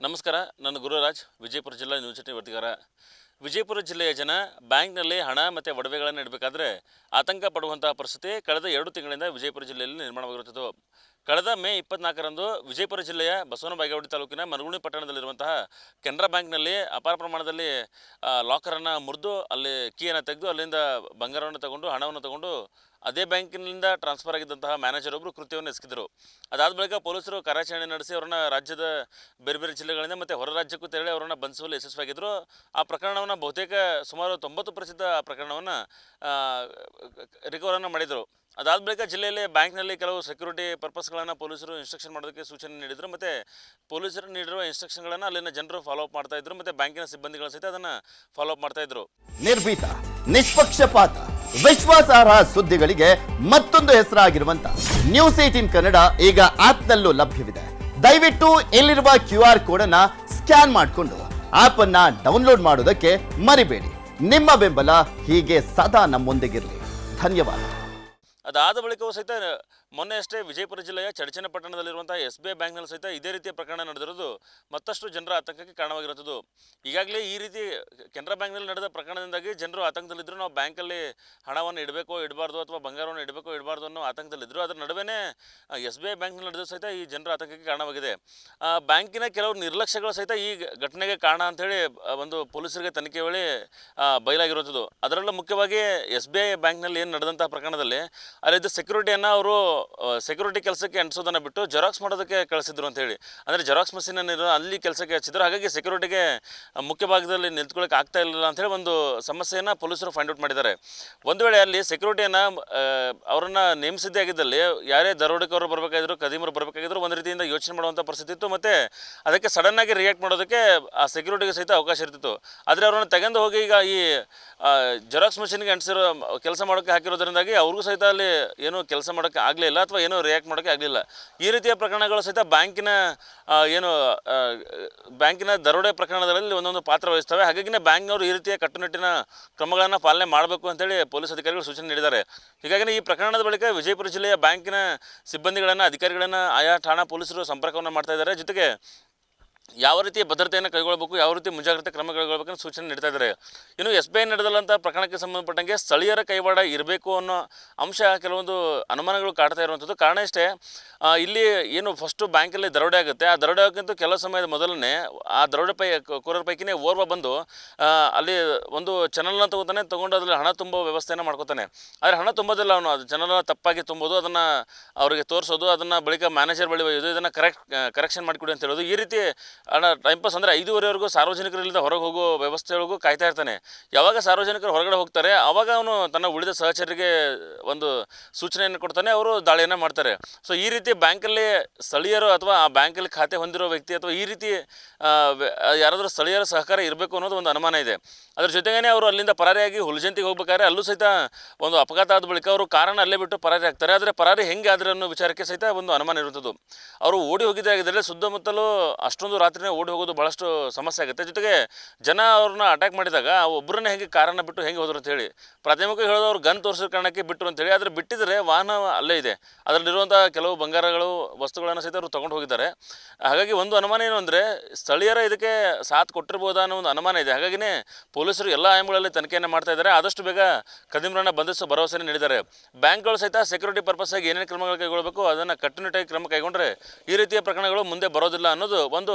ನಮಸ್ಕಾರ ನಾನು ಗುರುರಾಜ್, ವಿಜಯಪುರ ಜಿಲ್ಲಾ ನ್ಯೂಸ್ ಏಟೀನ್ ವರದಿಗಾರ ವಿಜಯಪುರ ಜಿಲ್ಲೆಯ ಜನ ಬ್ಯಾಂಕ್ನಲ್ಲಿ ಹಣ ಮತ್ತು ಒಡವೆಗಳನ್ನು ಇಡಬೇಕಾದ್ರೆ ಆತಂಕ ಪಡುವಂತಹ ಪರಿಸ್ಥಿತಿ ಕಳೆದ ಎರಡು ತಿಂಗಳಿಂದ ವಿಜಯಪುರ ಜಿಲ್ಲೆಯಲ್ಲಿ ನಿರ್ಮಾಣವಾಗಿರುತ್ತಿತ್ತು. ಕಳೆದ ಮೇ ಇಪ್ಪತ್ನಾಲ್ಕರಂದು ವಿಜಯಪುರ ಜಿಲ್ಲೆಯ ಬಸವನ ಬಾಗೇವಾಡಿ ತಾಲೂಕಿನ ಮನಗುಣಿ ಪಟ್ಟಣದಲ್ಲಿರುವಂತಹ ಕೆನರಾ ಬ್ಯಾಂಕ್ನಲ್ಲಿ ಅಪಾರ ಪ್ರಮಾಣದಲ್ಲಿ ಲಾಕರನ್ನು ಮುರಿದು ಅಲ್ಲಿ ಕೀಯನ್ನು ತೆಗೆದು ಅಲ್ಲಿಂದ ಬಂಗಾರವನ್ನು ತಗೊಂಡು, ಹಣವನ್ನು ತಗೊಂಡು ಅದೇ ಬ್ಯಾಂಕಿನಿಂದ ಟ್ರಾನ್ಸ್ಫರ್ ಆಗಿದ್ದಂತಹ ಮ್ಯಾನೇಜರ್ ಒಬ್ಬರು ಕೃತ್ಯವನ್ನು ಎಸಗಿದರು. ಅದಾದ ಬಳಿಕ ಪೊಲೀಸರು ಕಾರ್ಯಾಚರಣೆ ನಡೆಸಿ ಅವರನ್ನ ರಾಜ್ಯದ ಬೇರೆ ಬೇರೆ ಜಿಲ್ಲೆಗಳಿಂದ ಮತ್ತು ಹೊರ ರಾಜ್ಯಕ್ಕೂ ತೆರಳಿ ಅವರನ್ನು ಬಂಧಿಸುವಲ್ಲಿ ಯಶಸ್ವಿಯಾಗಿದ್ದರು ಆ ಪ್ರಕರಣವನ್ನು ಬಹುತೇಕ ಸುಮಾರು ತೊಂಬತ್ತು ಪ್ರತಿಶತ ಆ ಪ್ರಕರಣವನ್ನು ರಿಕವರನ್ನು ಮಾಡಿದರು. ಅದಾದ ಬಳಿಕ ಜಿಲ್ಲೆಯಲ್ಲಿ ಬ್ಯಾಂಕ್ನಲ್ಲಿ ಕೆಲವು ಸೆಕ್ಯೂರಿಟಿ ಪರ್ಪಸ್ಗಳನ್ನು ಪೊಲೀಸರು ಇನ್ಸ್ಟ್ರಕ್ಷನ್ ಮಾಡೋದಕ್ಕೆ ಸೂಚನೆ ನೀಡಿದರು. ಮತ್ತು ಪೊಲೀಸರು ನೀಡಿರುವ ಇನ್ಸ್ಟ್ರಕ್ಷನ್ಗಳನ್ನು ಅಲ್ಲಿನ ಜನರು ಫಾಲೋ ಅಪ್ ಮಾಡ್ತಾ ಇದ್ರು. ಮತ್ತು ಬ್ಯಾಂಕಿನ ಸಿಬ್ಬಂದಿಗಳ ಸಹಿತ ಅದನ್ನು ಫಾಲೋ ಅಪ್ ಮಾಡ್ತಾ ಇದ್ರು. ನಿರ್ಭೀತ, ನಿಷ್ಪಕ್ಷಪಾತ ವಿಶ್ವಾಸಾರ್ಹ ಸುದ್ದಿಗಳಿಗೆ ಮತ್ತೊಂದು ಹೆಸರಾಗಿರುವಂತ ನ್ಯೂಸ್ ಏಟೀನ್ ಕನ್ನಡ ಈಗ ಆಪ್ನಲ್ಲೂ ಲಭ್ಯವಿದೆ. ದಯವಿಟ್ಟು ಇಲ್ಲಿರುವ ಕ್ಯೂ ಆರ್ ಕೋಡ್ ಅನ್ನ ಸ್ಕ್ಯಾನ್ ಮಾಡಿಕೊಂಡು ಆಪ್ ಅನ್ನ ಡೌನ್ಲೋಡ್ ಮಾಡೋದಕ್ಕೆ ಮರಿಬೇಡಿ. ನಿಮ್ಮ ಬೆಂಬಲ ಹೀಗೆ ಸದಾ ನಮ್ಮೊಂದಿಗಿರಲಿ. ಧನ್ಯವಾದ. ಅದಾದ ಬಳಿಕವೂ ಸಹಿತ, ಮೊನ್ನೆ ಅಷ್ಟೇ ವಿಜಯಪುರ ಜಿಲ್ಲೆಯ ಚಡಚನಪಟ್ಟಣದಲ್ಲಿರುವಂತಹ ಎಸ್ ಬಿ ಐ ಬ್ಯಾಂಕ್ನಲ್ಲಿ ಸಹಿತ ಇದೇ ರೀತಿಯ ಪ್ರಕರಣ ನಡೆದಿರೋದು ಮತ್ತಷ್ಟು ಜನರ ಆತಂಕಕ್ಕೆ ಕಾರಣವಾಗಿರುತ್ತದೆ ಈಗಾಗಲೇ ಈ ರೀತಿ ಕೆನರಾ ಬ್ಯಾಂಕ್ನಲ್ಲಿ ನಡೆದ ಪ್ರಕರಣದಿಂದಾಗಿ ಜನರು ಆತಂಕದಲ್ಲಿದ್ದರು ನಾವು ಬ್ಯಾಂಕಲ್ಲಿ ಹಣವನ್ನು ಇಡಬೇಕೋ ಇಡಬಾರ್ದು ಅಥವಾ ಬಂಗಾರವನ್ನು ಇಡಬೇಕೋ ಇಡಬಾರ್ದು ಅನ್ನೋ ಆತಂಕದಲ್ಲಿದ್ದರು ಅದರ ನಡುವೆ ಎಸ್ ಬಿ ಐ ಬ್ಯಾಂಕ್ನಲ್ಲಿ ನಡೆದ ಸಹಿತ ಈ ಜನರ ಆತಂಕಕ್ಕೆ ಕಾರಣವಾಗಿದೆ. ಬ್ಯಾಂಕಿನ ಕೆಲವು ನಿರ್ಲಕ್ಷ್ಯಗಳು ಸಹಿತ ಈ ಘಟನೆಗೆ ಕಾರಣ ಅಂತೇಳಿ ಒಂದು ಪೊಲೀಸರಿಗೆ ತನಿಖೆ ವೇಳೆ ಬಯಲಾಗಿರುತ್ತದೆ ಅದರಲ್ಲೂ ಮುಖ್ಯವಾಗಿ ಎಸ್ ಬಿ ಐ ಬ್ಯಾಂಕ್ನಲ್ಲಿ ಏನು ನಡೆದಂಥ ಪ್ರಕರಣದಲ್ಲಿ ಅಲ್ಲಿದ್ದ ಸೆಕ್ಯೂರಿಟಿಯನ್ನು ಅವರು ಸೆಕ್ಯೂರಿಟಿ ಕೆಲಸಕ್ಕೆ ಅಂಟಿಸೋದನ್ನು ಬಿಟ್ಟು ಜೆರಾಕ್ಸ್ ಮಾಡೋದಕ್ಕೆ ಕಳಿಸಿದ್ರು ಅಂತ ಹೇಳಿ ಅಂದರೆ ಜೆರಾಕ್ಸ್ ಮಷೀನನ್ನು ಅಲ್ಲಿ ಕೆಲಸಕ್ಕೆ ಹಚ್ಚಿದ್ರು. ಹಾಗಾಗಿ ಸೆಕ್ಯೂರಿಟಿಗೆ ಮುಖ್ಯ ಭಾಗದಲ್ಲಿ ನಿಂತ್ಕೊಳ್ಳೋಕೆ ಆಗ್ತಾ ಇಲ್ಲ ಅಂತೇಳಿ ಒಂದು ಸಮಸ್ಯೆಯನ್ನು ಪೊಲೀಸರು ಫೈಂಡ್ ಔಟ್ ಮಾಡಿದ್ದಾರೆ. ಒಂದು ವೇಳೆ ಅಲ್ಲಿ ಸೆಕ್ಯೂರಿಟಿಯನ್ನು ಅವರನ್ನು ನೇಮಿಸಿದ್ದೇ ಆಗಿದ್ದಲ್ಲಿ ಯಾರೇ ದರೋಡಿಕವರು ಬರಬೇಕಾಗಿದ್ರು ಕದೀಮರು ಬರಬೇಕಾಗಿದ್ರು ಒಂದು ರೀತಿಯಿಂದ ಯೋಚನೆ ಮಾಡುವಂಥ ಪರಿಸ್ಥಿತಿ ಇತ್ತು. ಮತ್ತು ಅದಕ್ಕೆ ಸಡನ್ನಾಗಿ ರಿಯಾಕ್ಟ್ ಮಾಡೋದಕ್ಕೆ, ಆ ಸೆಕ್ಯೂರಿಟಿಗೆ ಸಹಿತ ಅವಕಾಶ ಇರ್ತಿತ್ತು. ಆದರೆ ಅವರನ್ನು ತೆಗೆದು ಹೋಗಿ ಈಗ ಈ ಜೆರಾಕ್ಸ್ ಮಷಿನ್ಗೆ ಅಂಟಿಸಿರೋ ಕೆಲಸ ಮಾಡೋಕ್ಕೆ ಹಾಕಿರೋದ್ರಿಂದಾಗಿ ಅವ್ರಿಗೂ ಸಹಿತ ಅಲ್ಲಿ ಏನೂ ಕೆಲಸ ಮಾಡೋಕ್ಕೆ ಆಗಲಿಲ್ಲ ಅಥವಾ ಏನೂ ರಿಯಾಕ್ಟ್ ಮಾಡೋಕ್ಕೆ ಆಗಲಿಲ್ಲ ಈ ರೀತಿಯ ಪ್ರಕರಣಗಳು ಸಹಿತ ಬ್ಯಾಂಕಿನ ಏನು ಬ್ಯಾಂಕಿನ ದರೋಡೆ ಪ್ರಕರಣದಲ್ಲಿ ಒಂದೊಂದು ಪಾತ್ರ ವಹಿಸ್ತವೆ. ಹಾಗಾಗಿನೇ ಬ್ಯಾಂಕ್ನವರು ಈ ರೀತಿಯ ಕಟ್ಟುನಿಟ್ಟಿನ ಕ್ರಮಗಳನ್ನು ಪಾಲನೆ ಮಾಡಬೇಕು ಅಂತೇಳಿ ಪೊಲೀಸ್ ಅಧಿಕಾರಿಗಳು ಸೂಚನೆ ನೀಡಿದ್ದಾರೆ. ಹೀಗಾಗಿ ಈ ಪ್ರಕರಣದ ಬಳಿಕ ವಿಜಯಪುರ ಜಿಲ್ಲೆಯ ಬ್ಯಾಂಕಿನ ಸಿಬ್ಬಂದಿಗಳನ್ನು, ಅಧಿಕಾರಿಗಳನ್ನು, ಆಯಾ ಠಾಣಾ ಪೊಲೀಸರು ಸಂಪರ್ಕವನ್ನು ಮಾಡ್ತಾ ಇದ್ದಾರೆ. ಜೊತೆಗೆ ಯಾವ ರೀತಿ ಭದ್ರತೆಯನ್ನು ಕೈಗೊಳ್ಳಬೇಕು ಯಾವ ರೀತಿ ಮುಂಜಾಗ್ರತೆ ಕ್ರಮ ಅಂತ ಸೂಚನೆ ನೀಡ್ತಾ ಇದ್ದಾರೆ. ಇನ್ನು ಎಸ್ ಬಿ ಐ ನಡೆದಲ್ಲಂಥ ಪ್ರಕರಣಕ್ಕೆ ಸಂಬಂಧಪಟ್ಟಂಗೆ ಸ್ಥಳೀಯರ ಕೈವಾಡ ಇರಬೇಕು ಅನ್ನೋ ಅಂಶ ಕೆಲವೊಂದು ಅನುಮಾನಗಳು ಕಾಡ್ತಾ ಇರುವಂಥದ್ದು. ಕಾರಣ ಇಷ್ಟೇ ಇಲ್ಲಿ ಏನು ಫಸ್ಟು ಬ್ಯಾಂಕಲ್ಲಿ ದರೋಡೆ ಆಗುತ್ತೆ. ಆ ದರೋಡೆ ಆಗೋಕ್ಕಿಂತ ಕೆಲವು ಸಮಯದ ಮೊದಲನೇ ಆ ದರೋಡೆ ಪೈ, ಕೋರರ ಪೈಕಿನೇ ಓರ್ವ ಬಂದು ಅಲ್ಲಿ ಒಂದು ಚಾನಲ್ನ ತಗೋತಾನೆ, ತೊಗೊಂಡು ಅದರಲ್ಲಿ ಹಣ ತುಂಬೋ ವ್ಯವಸ್ಥೆಯನ್ನು ಮಾಡ್ಕೋತಾನೆ. ಆದರೆ ಹಣ ತುಂಬೋದಿಲ್ಲ ಅವನು. ಅದು ಚಾನಲ್ನ ತಪ್ಪಾಗಿ ತುಂಬೋದು ಅದನ್ನು ಅವರಿಗೆ ತೋರಿಸೋದು, ಅದನ್ನು ಬಳಿಕ ಮ್ಯಾನೇಜರ್ ಬಳಿ ಒಯ್ಯೋದು ಇದನ್ನು ಕರೆಕ್ಟ್ ಕರೆಕ್ಷನ್ ಮಾಡಿಕೊಡಿ ಅಂತ ಹೇಳೋದು. ಈ ರೀತಿ ಹಣ ಟೈಮ್ ಪಾಸ್ ಅಂದರೆ ಐದುವರೆವರೆಗೂ ಸಾರ್ವಜನಿಕರಿಂದ ಹೊರಗೆ ಹೋಗೋ ವ್ಯವಸ್ಥೆಗಳಿಗೂ ಕಾಯ್ತಾ ಇರ್ತಾನೆ. ಯಾವಾಗ ಸಾರ್ವಜನಿಕರು ಹೊರಗಡೆ ಹೋಗ್ತಾರೆ ಆವಾಗ ಅವನು ತನ್ನ ಉಳಿದ ಸಹಚರಿಗೆ ಒಂದು ಸೂಚನೆಯನ್ನು ಕೊಡ್ತಾನೆ, ಅವರು ದಾಳಿಯನ್ನು ಮಾಡ್ತಾರೆ. ಸೊ ಈ ರೀತಿ ಬ್ಯಾಂಕಲ್ಲಿ ಸ್ಥಳೀಯರು ಅಥವಾ ಆ ಬ್ಯಾಂಕಲ್ಲಿ ಖಾತೆ ಹೊಂದಿರೋ ವ್ಯಕ್ತಿ ಅಥವಾ ಈ ರೀತಿ ಯಾರಾದರೂ ಸ್ಥಳೀಯರ ಸಹಕಾರ ಇರಬೇಕು ಅನ್ನೋದು ಒಂದು ಅನುಮಾನ ಇದೆ. ಅದ್ರ ಜೊತೆಗೇ ಅವರು ಅಲ್ಲಿಂದ ಪರಾರಿಯಾಗಿ ಹುಲ್ಜಂತಿಗೆ ಹೋಗ್ಬೇಕಾದ್ರೆ ಅಲ್ಲೂ ಸಹಿತ ಒಂದು ಅಪಘಾತ ಆದ ಬಳಿಕ ಅವರು ಕಾರನ್ನು ಅಲ್ಲೇ ಬಿಟ್ಟು ಪರಾರಿ ಆಗ್ತಾರೆ. ಆದರೆ ಪರಾರಿ ಹೆಂಗೆ ಆದರೆ ಅನ್ನೋ ವಿಚಾರಕ್ಕೆ ಸಹಿತ ಒಂದು ಅನುಮಾನ ಇರುತ್ತದೆ ಅವರು ಓಡಿ ಹೋಗಿದ್ದಾಗಿದ್ದರೆ ಸುತ್ತಮುತ್ತಲೂ ಅಷ್ಟೊಂದು ರಾತ್ರಿನೇ ಓಡಿ ಹೋಗೋದು ಭಾಳಷ್ಟು ಸಮಸ್ಯೆ ಆಗುತ್ತೆ. ಜೊತೆಗೆ ಜನ ಅವ್ರನ್ನ ಅಟ್ಯಾಕ್ ಮಾಡಿದಾಗ ಒಬ್ಬರನ್ನೇ ಹೆಂಗೆ ಕಾರನ್ನು ಬಿಟ್ಟು ಹೆಂಗೆ ಹೋದ್ರು ಅಂತ ಹೇಳಿ ಪ್ರಾಥಮಿಕವಾಗಿ ಹೇಳೋದು ಅವ್ರು ಗನ್ ತೋರಿಸಿದ ಕಾರಣಕ್ಕೆ ಬಿಟ್ಟರು ಅಂತೇಳಿ. ಆದರೆ ಬಿಟ್ಟಿದ್ರೆ ವಾಹನ ಅಲ್ಲೇ ಇದೆ. ಅದರಲ್ಲಿರುವಂಥ ಕೆಲವು ಬಂಗಾರಗಳು, ವಸ್ತುಗಳನ್ನು ಸಹಿತ ಅವರು ತೊಗೊಂಡು ಹೋಗಿದ್ದಾರೆ. ಹಾಗಾಗಿ ಒಂದು ಅನುಮಾನ ಏನು ಅಂದರೆ ಸ್ಥಳೀಯರ ಇದಕ್ಕೆ ಸಾಥ್ ಕೊಟ್ಟಿರ್ಬೋದಾ ಅನ್ನೋ ಒಂದು ಅನುಮಾನ ಇದೆ. ಹಾಗಾಗಿನೇ ಪೊಲೀಸರು ಎಲ್ಲ ಆಯಾಮಗಳಲ್ಲಿ ತನಿಖೆಯನ್ನು ಮಾಡ್ತಾ ಇದ್ದಾರೆ. ಆದಷ್ಟು ಬೇಗ ಕದಿಮರನ್ನ ಬಂಧಿಸುವ ಭರವಸೆ ನೀಡಿದ್ದಾರೆ. ಬ್ಯಾಂಕ್ಗಳು ಸಹಿತ ಸೆಕ್ಯೂರಿಟಿ ಪರ್ಪಸ್ಸಾಗಿ ಏನೇನು ಕ್ರಮಗಳು ಕೈಗೊಳ್ಳಬೇಕು ಅದನ್ನು ಕಟ್ಟುನಿಟ್ಟಾಗಿ ಕ್ರಮ ಕೈಗೊಂಡ್ರೆ ಈ ರೀತಿಯ ಪ್ರಕರಣಗಳು ಮುಂದೆ ಬರೋದಿಲ್ಲ ಅನ್ನೋದು ಒಂದು